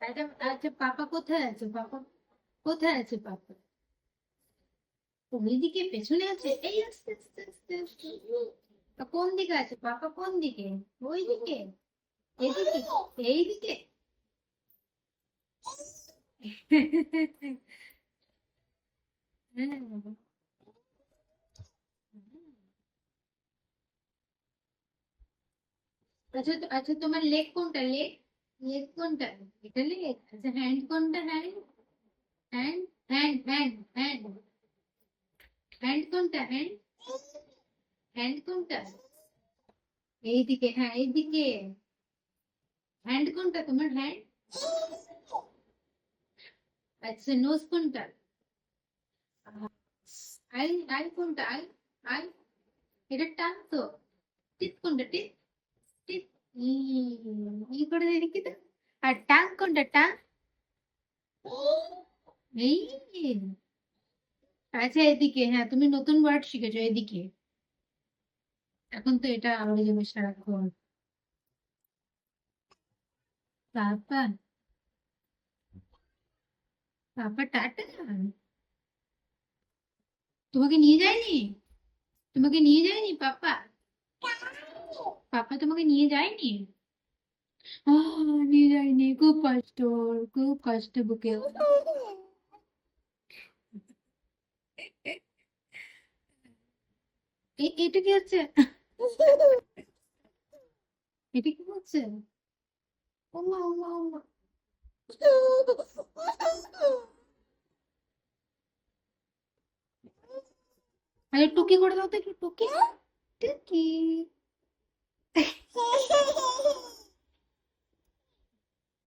আচ্ছা আচ্ছা পাপা কোথায় আছে? পাপা কোথায় আছে পাপা? ওইদিকে পেছনে আছে? এই, আস্তে আস্তে আস্তে আস্তে। কোন দিকে আছে? পাপা কোন দিকে? ওই দিকে এইদিকে? হ্যাঁ আচ্ছা আচ্ছা তোমার লেগ কোনটা? লেগ লেগ কোনটা এটা লেগ আচ্ছা হ্যান্ড কোনটা hand hand hand hand hand hand কোনটা হ্যান্ড হ্যান্ড কোনটা এইদিকে হ্যাঁ এইদিকে হ্যান্ড কোনটা তোমার হ্যান্ড আচ্ছা নোজ কোনটা আই আই কোনটা আই আই এটা টান তো টিপ কোনটা টিপ আচ্ছা এদিকে হ্যাঁ তুমি নতুন ওয়ার্ড শিখেছো এদিকে এখন তো এটা আওড়ে যাবে সারাক্ষণ পাপা পাপা টাটা তোমাকে নিয়ে যায়নি তোমাকে নিয়ে যায়নি পাপা পাপা তোমাকে নিয়ে যায়নি? নিয়ে যায়নি। খুব কষ্ট খুব কষ্ট বুকে। এটা কি হচ্ছে? এটা কি হচ্ছে? টুকি করে দাও তো একটু টুকি। টুকি।